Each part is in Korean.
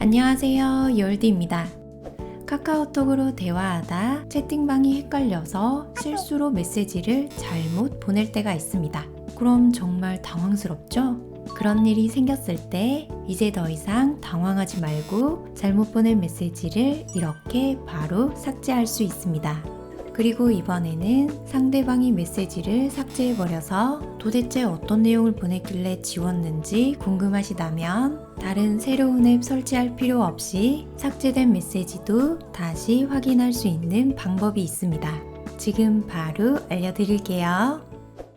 안녕하세요. 열디입니다. 카카오톡으로 대화하다 채팅방이 헷갈려서 실수로 메시지를 잘못 보낼 때가 있습니다. 그럼 정말 당황스럽죠? 그런 일이 생겼을 때 이제 더 이상 당황하지 말고 잘못 보낸 메시지를 이렇게 바로 삭제할 수 있습니다. 그리고 이번에는 상대방이 메시지를 삭제해버려서 도대체 어떤 내용을 보냈길래 지웠는지 궁금하시다면 다른 새로운 앱 설치할 필요 없이 삭제된 메시지도 다시 확인할 수 있는 방법이 있습니다. 지금 바로 알려드릴게요.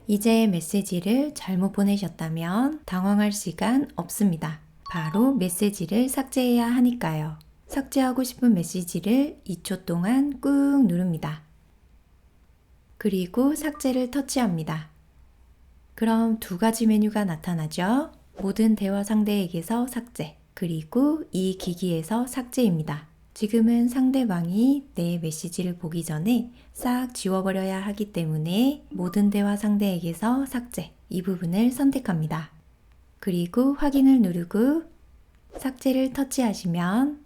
이제 메시지를 잘못 보내셨다면 당황할 시간 없습니다. 바로 메시지를 삭제해야 하니까요. 삭제하고 싶은 메시지를 2초 동안 꾹 누릅니다. 그리고 삭제를 터치합니다. 그럼 두 가지 메뉴가 나타나죠. 모든 대화 상대에게서 삭제, 그리고 이 기기에서 삭제입니다. 지금은 상대방이 내 메시지를 보기 전에 싹 지워버려야 하기 때문에 모든 대화 상대에게서 삭제, 이 부분을 선택합니다. 그리고 확인을 누르고 삭제를 터치하시면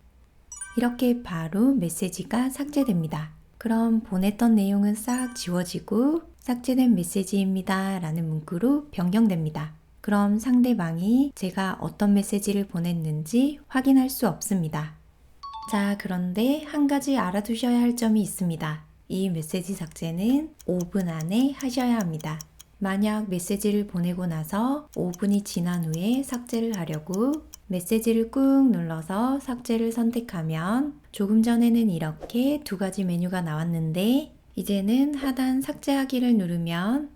이렇게 바로 메시지가 삭제됩니다. 그럼 보냈던 내용은 싹 지워지고 삭제된 메시지입니다. 라는 문구로 변경됩니다. 그럼 상대방이 제가 어떤 메시지를 보냈는지 확인할 수 없습니다. 자, 그런데 한 가지 알아두셔야 할 점이 있습니다. 이 메시지 삭제는 5분 안에 하셔야 합니다. 만약 메시지를 보내고 나서 5분이 지난 후에 삭제를 하려고 메시지를 꾹 눌러서 삭제를 선택하면 조금 전에는 이렇게 두 가지 메뉴가 나왔는데 이제는 하단 삭제하기를 누르면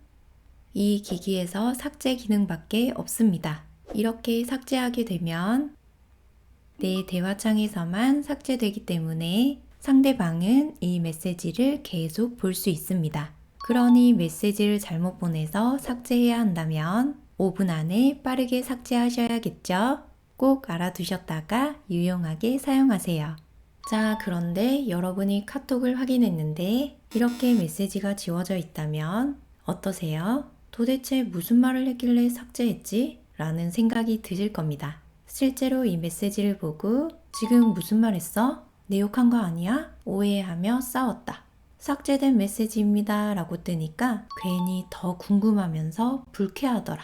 이 기기에서 삭제 기능밖에 없습니다. 이렇게 삭제하게 되면 내 대화창에서만 삭제되기 때문에 상대방은 이 메시지를 계속 볼 수 있습니다. 그러니 메시지를 잘못 보내서 삭제해야 한다면 5분 안에 빠르게 삭제하셔야겠죠? 꼭 알아두셨다가 유용하게 사용하세요. 자, 그런데 여러분이 카톡을 확인했는데 이렇게 메시지가 지워져 있다면 어떠세요? 도대체 무슨 말을 했길래 삭제했지? 라는 생각이 드실 겁니다. 실제로 이 메시지를 보고 지금 무슨 말 했어? 내 욕한 거 아니야? 오해하며 싸웠다. 삭제된 메시지입니다. 라고 뜨니까 괜히 더 궁금하면서 불쾌하더라.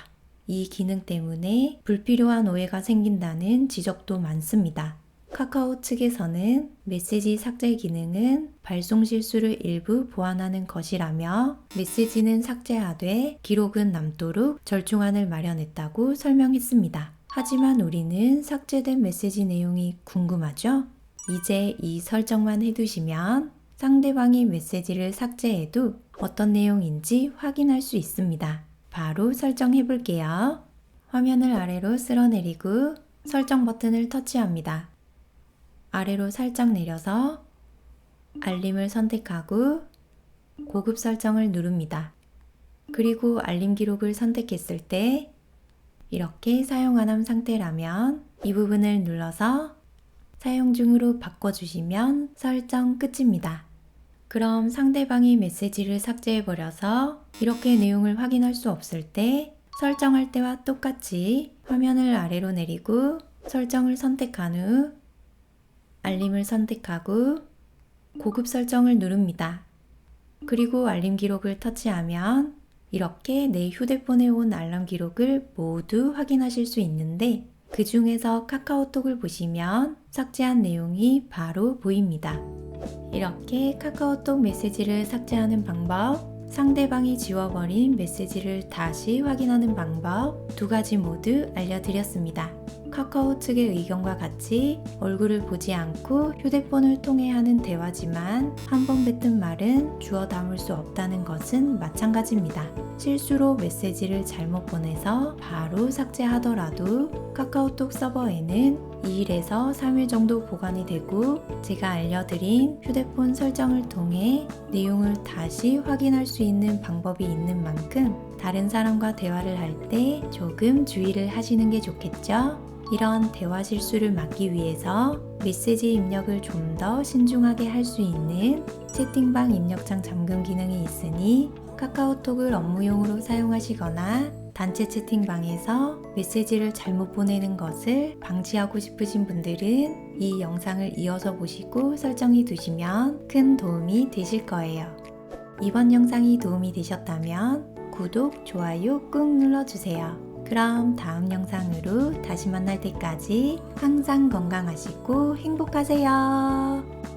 이 기능 때문에 불필요한 오해가 생긴다는 지적도 많습니다. 카카오 측에서는 메시지 삭제 기능은 발송 실수를 일부 보완하는 것이라며 메시지는 삭제하되 기록은 남도록 절충안을 마련했다고 설명했습니다. 하지만 우리는 삭제된 메시지 내용이 궁금하죠? 이제 이 설정만 해두시면 상대방이 메시지를 삭제해도 어떤 내용인지 확인할 수 있습니다. 바로 설정해 볼게요. 화면을 아래로 쓸어내리고 설정 버튼을 터치합니다. 아래로 살짝 내려서 알림을 선택하고 고급 설정을 누릅니다. 그리고 알림 기록을 선택했을 때 이렇게 사용 안 한 상태라면 이 부분을 눌러서 사용 중으로 바꿔주시면 설정 끝입니다. 그럼 상대방이 메시지를 삭제해버려서 이렇게 내용을 확인할 수 없을 때 설정할 때와 똑같이 화면을 아래로 내리고 설정을 선택한 후 알림을 선택하고 고급 설정을 누릅니다. 그리고 알림 기록을 터치하면 이렇게 내 휴대폰에 온 알람 기록을 모두 확인하실 수 있는데 그 중에서 카카오톡을 보시면 삭제한 내용이 바로 보입니다. 이렇게 카카오톡 메시지를 삭제하는 방법, 상대방이 지워버린 메시지를 다시 확인하는 방법 두 가지 모두 알려드렸습니다. 카카오 측의 의견과 같이 얼굴을 보지 않고 휴대폰을 통해 하는 대화지만 한 번 뱉은 말은 주워 담을 수 없다는 것은 마찬가지입니다. 실수로 메시지를 잘못 보내서 바로 삭제하더라도 카카오톡 서버에는 2일에서 3일 정도 보관이 되고 제가 알려드린 휴대폰 설정을 통해 내용을 다시 확인할 수 있는 방법이 있는 만큼 다른 사람과 대화를 할 때 조금 주의를 하시는 게 좋겠죠? 이런 대화 실수를 막기 위해서 메시지 입력을 좀 더 신중하게 할 수 있는 채팅방 입력창 잠금 기능이 있으니 카카오톡을 업무용으로 사용하시거나 단체 채팅방에서 메시지를 잘못 보내는 것을 방지하고 싶으신 분들은 이 영상을 이어서 보시고 설정해 두시면 큰 도움이 되실 거예요. 이번 영상이 도움이 되셨다면 구독, 좋아요 꾹 눌러주세요. 그럼 다음 영상으로 다시 만날 때까지 항상 건강하시고 행복하세요.